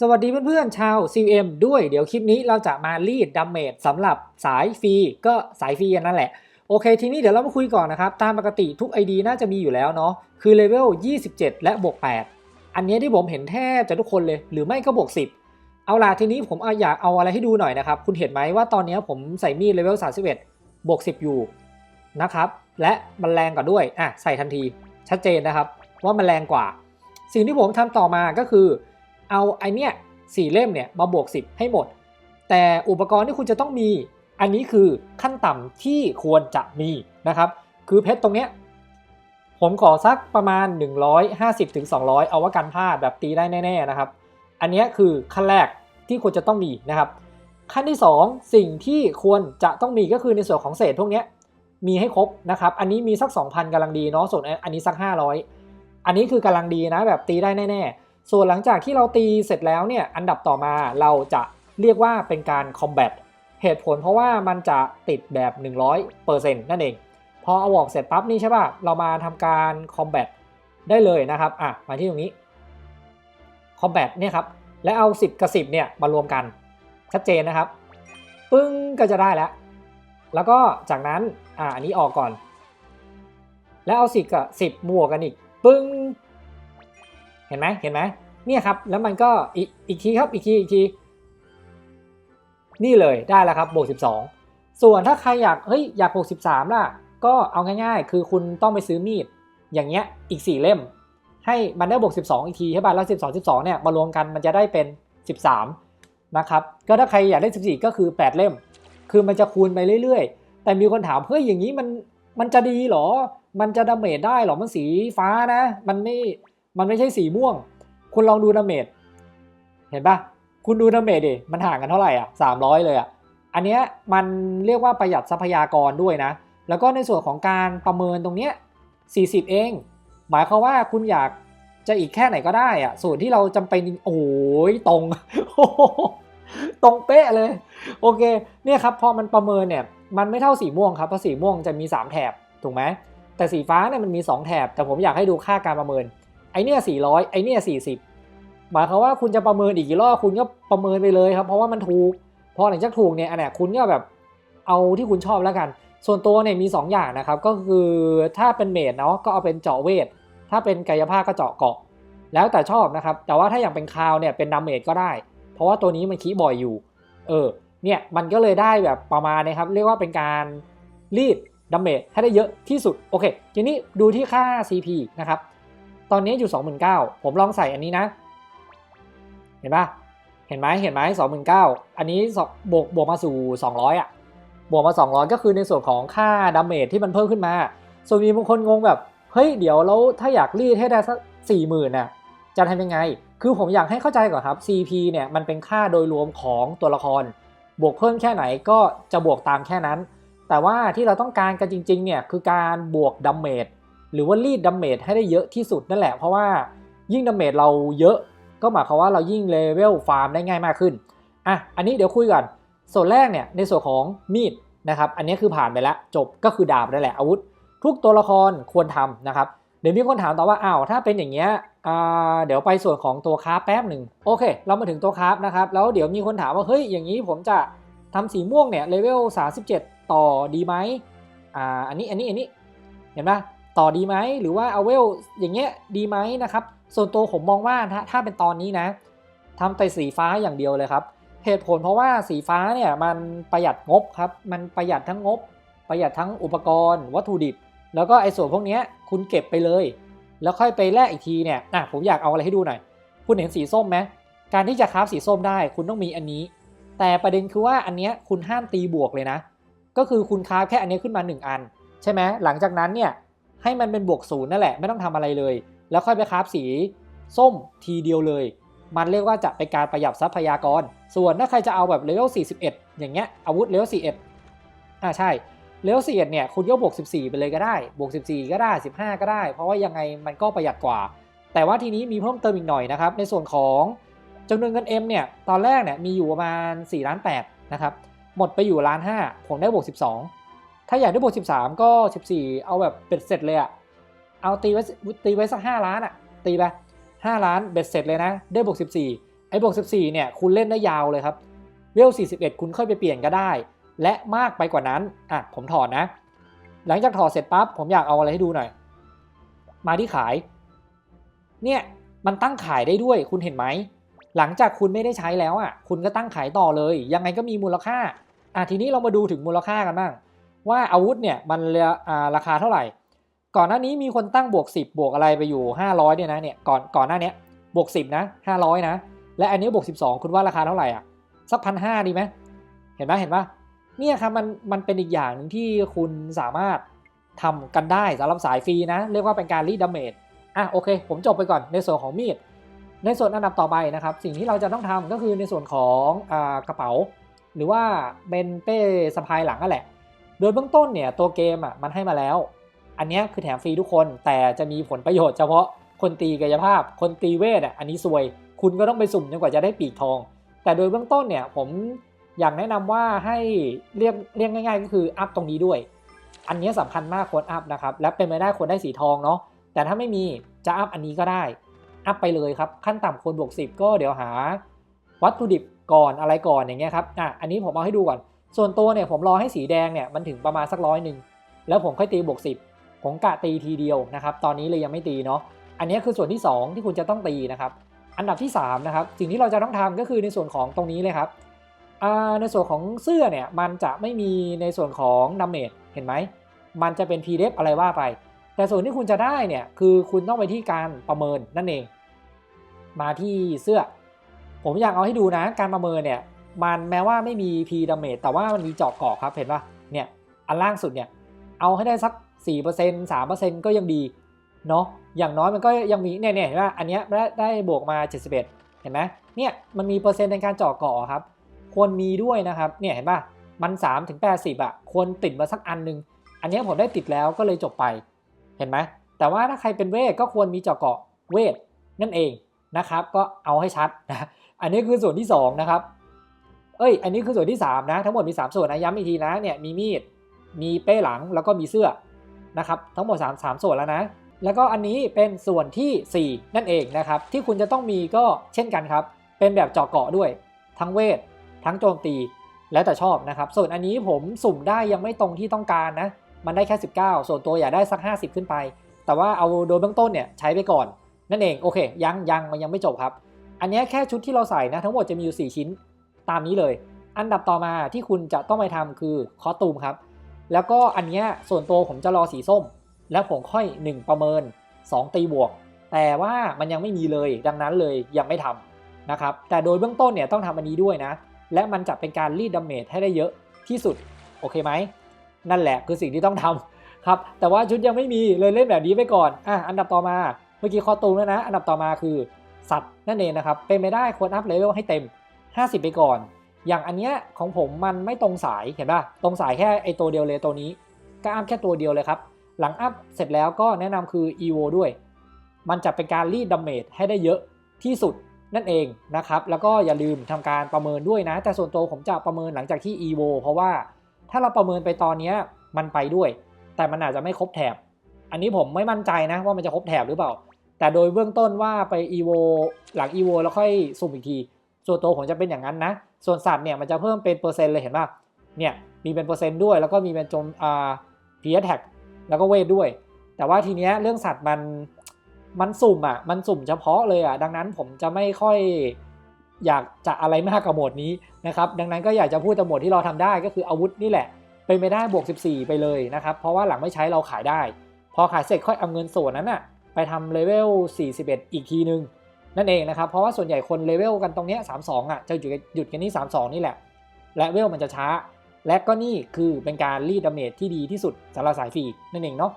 สวัสดีเพื่อนๆชาว CM ด้วยเดี๋ยวคลิปนี้เราจะมารีดดาเมจสำหรับสายฟรีก็สายฟรีนั่นแหละ โอเคทีนี้เดี๋ยวเรามาคุยก่อนนะครับ ตามปกติทุก ID น่าจะมีอยู่แล้วเนาะคือเลเวล 27 และบวก 8 อันนี้ที่ผมเห็นแทบจะทุกคนเลย หรือไม่ก็บวก 10 เอาล่ะทีนี้ผมอยากเอาอะไรให้ดูหน่อยนะครับ คุณเห็นไหมว่าตอนนี้ผมใส่มีดเลเวล 31 บวก 10 อยู่นะครับและมันแรงกว่าด้วยอะใส่ทันทีชัดเจนนะครับ ว่ามันแรงกว่า สิ่งที่ผมทำต่อมาก็คือ เอาไอเนี้ยสี่เล่มเนี่ยมาบวก 10 ให้หมด แต่อุปกรณ์ที่คุณจะต้องมี อันนี้คือขั้นต่ำที่ควรจะมีนะครับ คือเพชรตรงเนี้ยผมขอสักประมาณ 150ถึง200 เอาว่ากันพลาดแบบตีได้แน่ๆนะครับ อันนี้คือขั้นแรกที่ควรจะต้องมีนะครับ ขั้นที่ 2 สิ่งที่ควรจะต้องมีก็คือในส่วนของเศษพวกเนี้ยมีให้ครบนะครับ อันนี้มีสัก 2,000กำลังดีเนาะส่วนอันนี้สัก 500 อันนี้คือกำลังดีนะแบบตีได้แน่ๆ ส่วนหลังจากที่เราตีเสร็จแล้วเนี่ยอันดับต่อมาเราจะเรียกว่าเป็นการคอมแบทเหตุผลเพราะว่ามันจะติดแบบ 100%นั่นเอง พอเอาออกเสร็จปั๊บนี่ใช่ป่ะ เรามาทำการคอมแบทได้เลยนะครับ อะ มาที่ตรงนี้คอมแบทเนี่ยครับ แล้วเอา 10 กับ 10 เนี่ยมารวมกันชัดเจนนะครับ ปึ้งก็จะได้แล้ว แล้วก็จากนั้น อะอันนี้ออกก่อน แล้วเอา 10 กับ 10บวกกันอีก ปึ้ง ห็นไหมเห็นไหมเนี่ยครับ แล้วมันก็อีกทีครับอีกทีอีกที นี่เลยได้แล้วครับบวก 12 ส่วนถ้าใครอยากเฮ้ยอยากบวก13 ล่ะ ก็เอาง่ายๆ คือคุณต้องไปซื้อมีด อย่างเงี้ยอีก 4 เล่ม ให้มันได้บวก 12 อีกทีใช่ป่ะแล้ว 12 12 เนี่ยมารวมกันมันจะได้เป็น 13 นะครับ ก็ถ้าใครอยากได้ 14 ก็คือ 8 เล่ม คือมันจะคูณไปเรื่อยๆ แต่มีคนถามเฮ้ยอย่างนี้มันมันจะดีเหรอ มันจะดาเมจได้เหรอมันสีฟ้านะ มันไม่ มันไม่ใช่สีม่วง คุณลองดูดาเมจเห็นปะคุณดูดาเมจดิมันห่างกันเท่าไหร่อะ300เลยอะอันเนี้ยมันเรียกว่าประหยัดทรัพยากรด้วยนะ แล้วก็ในส่วนของการประเมินตรงเนี้ย40 เอง หมายความว่าคุณอยากจะอีกแค่ไหนก็ได้อะส่วนที่เราจำเป็นโอ้ยตรง ตรงเป๊ะเลย โอเค เนี่ยครับพอมันประเมินเนี่ยมันไม่เท่าสีม่วงครับเพราะสีม่วงจะมี 3 แถบถูกไหมแต่สีฟ้าเนี่ยมันมี 2 แถบ แต่ผมอยากให้ดูค่าการประเมิน ไอเนี่ย400ไอเนี่ย40หมายความว่าคุณจะประเมินอีกกี่รอบคุณก็ประเมินไปเลยครับ เพราะว่ามันถูก พอหลังจากถูกเนี่ยอันเนี้ยคุณก็แบบเอาที่คุณชอบแล้วกัน ส่วนตัวเนี่ยมี 2 อย่างนะครับ ก็คือถ้าเป็นเมดเนาะก็เอาเป็นเจาะเวท ถ้าเป็นกายภาพก็เจาะเกาะ แล้วแต่ชอบนะครับ แต่ว่าถ้าอย่างเป็นคาวเนี่ยเป็นดาเมจก็ได้ เพราะว่าตัวนี้มันคีย์บ่อยอยู่ เออ เนี่ยมันก็เลยได้แบบประมาณนะครับ เรียกว่าเป็นการรีดดาเมจให้ได้เยอะที่สุด โอเค ทีนี้ดูที่ค่า CP นะครับ ตอนนี้อยู่ 29,000 ผมลองใส่อันนี้นะ เห็นปะเห็นไหมเห็นไหม29,000อันนี้บวกบวกมาสู่ 200อะบวกมา 200 ก็คือในส่วนของค่าดาเมจที่มันเพิ่มขึ้นมา ส่วนมีบางคนงงแบบ เฮ้ย เดี๋ยวแล้วถ้าอยากรีดให้ได้สัก40,000น่ะจะทำยังไง คือผมอยากให้เข้าใจก่อนครับ CP เนี่ยมันเป็นค่าโดยรวมของตัวละคร บวกเพิ่มแค่ไหนก็จะบวกตามแค่นั้น แต่ว่าที่เราต้องการกันจริงๆเนี่ยคือการบวกดาเมจ หรือว่ารีดดาเมจให้ได้เยอะที่สุดนั่นแหละ เพราะว่ายิ่งดาเมจเราเยอะ ก็หมายความว่าเรายิ่งเลเวลฟาร์มได้ง่ายมากขึ้นอะอันนี้เดี๋ยวคุยก่อนส่วนแรกเนี่ยในส่วนของมีดนะครับอันนี้คือผ่านไปแล้วจบก็คือดาบนั่นแหละอาวุธ ทุกตัวละครควรทำนะครับเดี๋ยวมีคนถามต่อว่าอ้าวถ้าเป็นอย่างเงี้ยอ่าเดี๋ยวไปส่วนของตัวคราฟแป๊บหนึ่งโอเค เรามาถึงตัวคราฟนะครับแล้วเดี๋ยวมีคนถามว่าเฮ้ยอย่างนี้ผมจะทำสีม่วงเนี่ยเลเวล37 ต่อดีไหมอ่าอันนี้อันนี้อันนี้เห็นไหม ต่อดีไหมหรือว่าเอาเวลอย่างเงี้ยดีไหมนะครับ ส่วนตัวผมมองว่าถ้าถ้าเป็นตอนนี้นะทำแต่สีฟ้าอย่างเดียวเลยครับเหตุผลเพราะว่าสีฟ้าเนี่ยมันประหยัดงบครับมันประหยัดทั้งงบ ประหยัดทั้งอุปกรณ์ วัตถุดิบ แล้วก็ไอ้ส่วนพวกเนี้ยคุณเก็บไปเลย แล้วค่อยไปแลกอีกทีเนี่ยอะผมอยากเอาอะไรให้ดูหน่อย คุณเห็นสีส้มไหมการที่จะคราฟสีส้มได้คุณต้องมีอันนี้ แต่ประเด็นคือว่าอันเนี้ยคุณห้ามตีบวกเลยนะ ก็คือคุณคราฟแค่อันนี้ขึ้นมา 1 อัน ใช่ไหมหลังจากนั้นเนี่ย ให้มันเป็นบวกศูนย์นั่นแหละไม่ต้องทำอะไรเลย แล้วค่อยไปคราฟสีส้มทีเดียวเลย มันเรียกว่าจะเป็นการประหยัดทรัพยากร ส่วนถ้าใครจะเอาแบบเลเวล41 อย่างเงี้ยอาวุธเลเวล41อ่าใช่เลเวล41เนี่ยคุณก็บวก 14 ไปเลยก็ได้บวก 14 ก็ได้ 15 ก็ได้ เพราะว่ายังไงมันก็ประหยัดกว่า แต่ว่าทีนี้มีเพิ่มเติมอีกหน่อยนะครับในส่วนของจำนวนเงิน M เนี่ยตอนแรกเนี่ยมีอยู่ประมาณ4ล้าน8นะครับหมดไปอยู่ล้าน5ผมได้บวก 12 ถ้าอยากได้บวก 13 ก็ 14 เอาแบบเป็ดเสร็จเลยอะเอาตีไว้ตีไว้สัก 5 ล้านอะตีไป5ล้านเบ็ดเสร็จเลยนะ ได้บวก 14 ไอ้บวก 14 เนี่ยคุณเล่นได้ยาวเลยครับเวล 41 คุณค่อยไปเปลี่ยนก็ได้ และมากไปกว่านั้นอะผมถอดนะ หลังจากถอดเสร็จปั๊บผมอยากเอาอะไรให้ดูหน่อย มาที่ขาย เนี่ยมันตั้งขายได้ด้วยคุณเห็นไหมหลังจากคุณไม่ได้ใช้แล้วอะคุณก็ตั้งขายต่อเลย ยังไงก็มีมูลค่าอะทีนี้เรามาดูถึงมูลค่ากันบ้าง ว่าอาวุธเนี่ยมันราคาเท่าไหร่ ก่อนหน้านี้มีคนตั้งบวก 10 บวกอะไรไปอยู่ 500เนี่ยนะเนี่ยก่อนก่อนหน้านี้บวก 10 นะ 500 นะ และอันนี้บวก 12 คุณว่าราคาเท่าไหร่อะสักพันห้าดีไหมเห็นไหมเห็นปะเนี่ยครับมันมันเป็นอีกอย่างหนึ่งที่คุณสามารถทำกันได้สำหรับสายฟรีนะ เรียกว่าเป็นการรีดดาเมจอะโอเค ผมจบไปก่อนในส่วนของมีด ในส่วนอันดับต่อไปนะครับ สิ่งที่เราจะต้องทำก็คือในส่วนของอกระเป๋า หรือว่าเป็นเป้สะพายหลังนั่นแหละ โดยเบื้องต้นเนี่ยตัวเกมอะมันให้มาแล้ว อันนี้คือแถมฟรีทุกคนแต่จะมีผลประโยชน์เฉพาะคนตีกายภาพ คนตีเวทอะอันนี้ซวย คุณก็ต้องไปสุ่มจนกว่าจะได้ปีกทอง แต่โดยเบื้องต้นเนี่ยผมอยากแนะนำว่าให้เรียกเรียกง่าย ๆ ก็คืออัพตรงนี้ด้วย อันนี้สำคัญมากควรอัพนะครับ และเป็นไปได้ควรได้สีทองเนาะแต่ถ้าไม่มีจะอัพอันนี้ก็ได้ อัพไปเลยครับ ขั้นต่ำควรบวก10 ก็เดี๋ยวหา วัตถุดิบก่อนอะไรก่อนอย่างเงี้ยครับอะอันนี้ผมเอาให้ดูก่อน ส่วนตัวเนี่ยผมรอให้สีแดงเนี่ยมันถึงประมาณสักร้อยหนึ่งแล้วผมค่อยตีบวก10ผมกะตีทีเดียวนะครับตอนนี้เลยยังไม่ตีเนาะอันนี้คือส่วนที่ 2 ที่คุณจะต้องตีนะครับอันดับที่3นะครับสิ่งที่เราจะต้องทำก็คือในส่วนของตรงนี้เลยครับในส่วนของเสื้อเนี่ยมันจะไม่มีในส่วนของดัมเมจเห็นไหมมันจะเป็น p d f อะไรว่าไป แต่ส่วนที่คุณจะได้เนี่ยคือคุณต้องไปที่การประเมินนั่นเอง มาที่เสื้อ ผมอยากเอาให้ดูนะ การประเมินเนี่ย มันแม้ว่าไม่มี P damage แต่ว่ามันมีเจาะเกาะครับเห็นปะเนี่ยอันล่างสุดเนี่ยเอาให้ได้สัก 4% 3%ก็ยังดีเนาะอย่างน้อยมันก็ยังมีเนี่ยเนี่ยเห็นปะอันเนี้ยได้ได้บวกมา 71 เห็นไหมเนี่ยมันมีเปอร์เซ็นต์ในการเจาะเกาะครับ ควรมีด้วยนะครับเนี่ยเห็นปะมัน3ถึง80อะควรติดมาสักอันนึง อันนี้ผมได้ติดแล้วก็เลยจบไปเห็นไหมแต่ว่าถ้าใครเป็นเวทก็ควรมีเจาะเกาะเวทนั่นเองนะครับ ก็เอาให้ชัดนะอันนี้คือส่วนที่2นะครับ เอ้ย อันนี้คือส่วนที่ 3 นะ ทั้งหมดมี 3 ส่วนนะ ย้ำอีกทีนะเนี่ยมีมีด มีเป้หลังแล้วก็มีเสื้อนะครับ ทั้งหมด 3 3 ส่วนแล้วนะ แล้วก็อันนี้เป็นส่วนที่ 4 นั่นเองนะครับ ที่คุณจะต้องมีก็เช่นกันครับ เป็นแบบเจาะเกาะด้วย ทั้งเวท ทั้งโจมตี แล้วแต่ชอบนะครับ ส่วนอันนี้ผมสุ่มได้ยังไม่ตรงที่ต้องการนะ มันได้แค่ 19 ส่วนตัวอยากได้สัก 50 ขึ้นไป แต่ว่าเอาโดยเบื้องต้นเนี่ยใช้ไปก่อน นั่นเอง โอเค ยังยังมันยังไม่จบครับ อันนี้แค่ชุดที่เราใส่นะ ทั้งหมดจะมีอยู่ 4 ชิ้น ตามนี้เลย อันดับต่อมาที่คุณจะต้องไปทำคือคอสตูมครับ แล้วก็อันนี้ส่วนตัวผมจะรอสีส้ม แล้วผมค่อย 1 ประเมิน 2 ตีบวก แต่ว่ามันยังไม่มีเลยดังนั้นเลยยังไม่ทำนะครับ แต่โดยเบื้องต้นเนี่ยต้องทำอันนี้ด้วยนะ และมันจะเป็นการรีดดาเมจให้ได้เยอะที่สุด โอเคไหม นั่นแหละคือสิ่งที่ต้องทำครับ แต่ว่าชุดยังไม่มีเลยเล่นแบบนี้ไปก่อน อะ อันดับต่อมา เมื่อกี้คอตูมแล้วนะ อันดับต่อมาคือสัตว์นั่นเองนะครับ เป็นไปได้ควรอัพเลเวลให้เต็ม 50 ไปก่อน อย่างอันเนี้ยของผมมันไม่ตรงสายเห็นป่ะตรงสายแค่ไอตัวเดียวเลยตัวนี้ก็อัพแค่ตัวเดียวเลยครับ หลังอัพเสร็จแล้วก็แนะนำคือ EVO ด้วย มันจะเป็นการรีดดาเมจให้ได้เยอะที่สุดนั่นเองนะครับ แล้วก็อย่าลืมทำการประเมินด้วยนะ แต่ส่วนตัวผมจะประเมินหลังจากที่ EVO เพราะว่าถ้าเราประเมินไปตอนนี้มันไปด้วย แต่มันอาจจะไม่ครบแถบ อันนี้ผมไม่มั่นใจนะว่ามันจะครบแถบหรือเปล่า แต่โดยเบื้องต้นว่าไป EVO หลัง EVO แล้วค่อยสุ่มอีกที ส่วนตัวผมจะเป็นอย่างนั้นนะ ส่วนสัตว์เนี่ยมันจะเพิ่มเป็นเปอร์เซ็นต์เลยเห็นป่ะ เนี่ยมีเป็นเปอร์เซ็นต์ด้วย แล้วก็มีเป็นจมอ่าพีแท็กแล้วก็เวทด้วย แต่ว่าทีเนี้ยเรื่องสัตว์มันมันสุ่มอะ มันสุ่มเฉพาะเลยอะ ดังนั้นผมจะไม่ค่อยอยากจะอะไรมากกับหมดนี้นะครับ ดังนั้นก็อยากจะพูดแต่หมดที่เราทำได้ก็คืออาวุธนี่แหละ เป็นไปได้บวก 14 ไปเลยนะครับ เพราะว่าหลังไม่ใช้เราขายได้ พอขายเสร็จค่อยเอาเงินส่วนนั้นอะไปทำเลเวล41 อีกทีนึง นั่นเองนะครับ เพราะว่าส่วนใหญ่คนเลเวลกันตรงเนี้ย32อะจะหยุดหยุดกันที่สามสองนี่แหละ และเวลมันจะช้า และก็นี่คือเป็นการรีดดาเมจที่ดีที่สุดสำหรับสายฟรีนั่นเองเนาะ